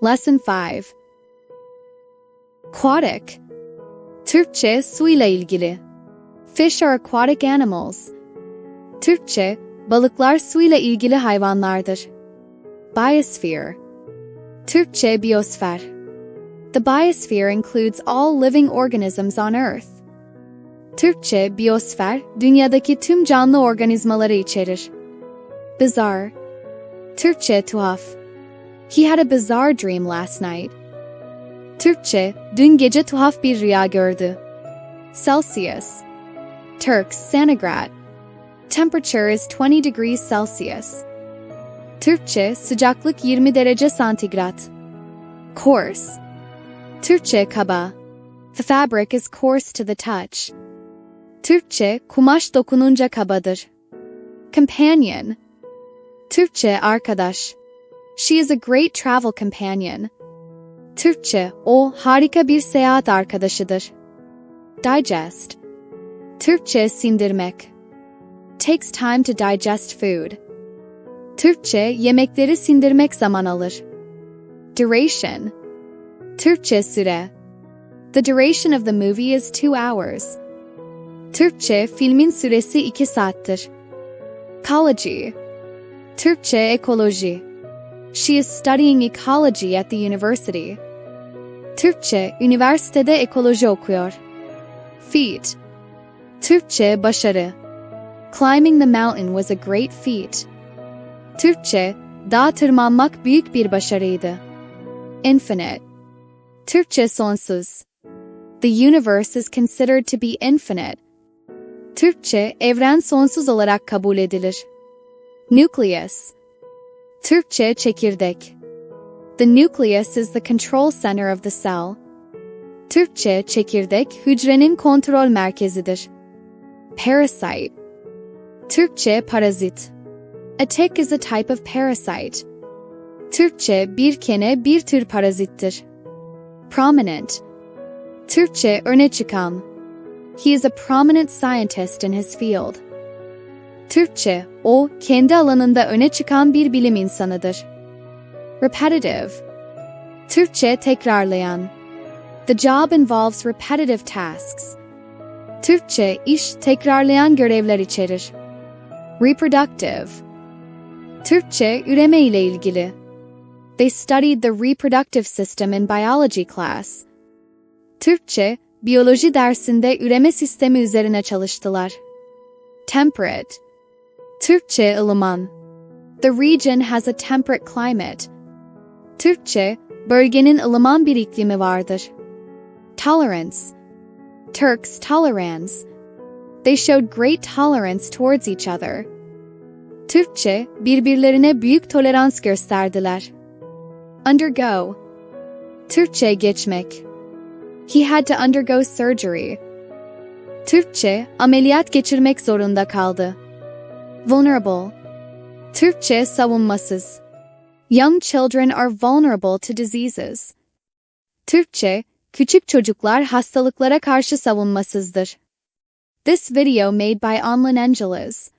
Lesson 5 Aquatic Türkçe su ile ilgili. Fish are aquatic animals. Türkçe, balıklar su ile ilgili hayvanlardır. Biosphere Türkçe biyosfer. The biosphere includes all living organisms on Earth. Türkçe biyosfer, dünyadaki tüm canlı organizmaları içerir. Bizarre Türkçe tuhaf. He had a bizarre dream last night. Türkçe, dün gece tuhaf bir rüya gördü. Celsius. Turks, centigrade. Temperature is 20 degrees Celsius. Türkçe, sıcaklık 20 derece santigrat. Coarse. Türkçe kaba. The fabric is coarse to the touch. Türkçe, kumaş dokununca kabadır. Companion. Türkçe arkadaş. She is a great travel companion. Türkçe, o harika bir seyahat arkadaşıdır. Digest. Türkçe sindirmek. Takes time to digest food. Türkçe, yemekleri sindirmek zaman alır. Duration. Türkçe süre. The duration of the movie is two hours. Türkçe, filmin süresi iki saattir. Ecology. Türkçe ekoloji. She is studying ecology at the university. Türkçe, üniversitede ekoloji okuyor. Feat. Türkçe, başarı. Climbing the mountain was a great feat. Türkçe, dağ tırmanmak büyük bir başarıydı. Infinite. Türkçe sonsuz. The universe is considered to be infinite. Türkçe, evren sonsuz olarak kabul edilir. Nucleus. Türkçe çekirdek. The nucleus is the control center of the cell. Türkçe çekirdek hücrenin kontrol merkezidir. Parasite. Türkçe parazit. A tick is a type of parasite. Türkçe bir kene bir tür parazittir. Prominent. Türkçe öne çıkan. He is a prominent scientist in his field. Türkçe, o kendi alanında öne çıkan bir bilim insanıdır. Repetitive. Türkçe tekrarlayan. The job involves repetitive tasks. Türkçe iş tekrarlayan görevler içerir. Reproductive. Türkçe üreme ile ilgili. They studied the reproductive system in biology class. Türkçe, biyoloji dersinde üreme sistemi üzerine çalıştılar. Temperate. Türkçe ılıman. The region has a temperate climate. Türkçe, bölgenin ılıman bir iklimi vardır. Tolerance. Turks tolerance. They showed great tolerance towards each other. Türkçe, birbirlerine büyük tolerans gösterdiler. Undergo. Türkçe geçmek. He had to undergo surgery. Türkçe, ameliyat geçirmek zorunda kaldı. Vulnerable. Türkçe savunmasız. Young children are vulnerable to diseases. Türkçe, küçük çocuklar hastalıklara karşı savunmasızdır. This video made by Onlin Angeles.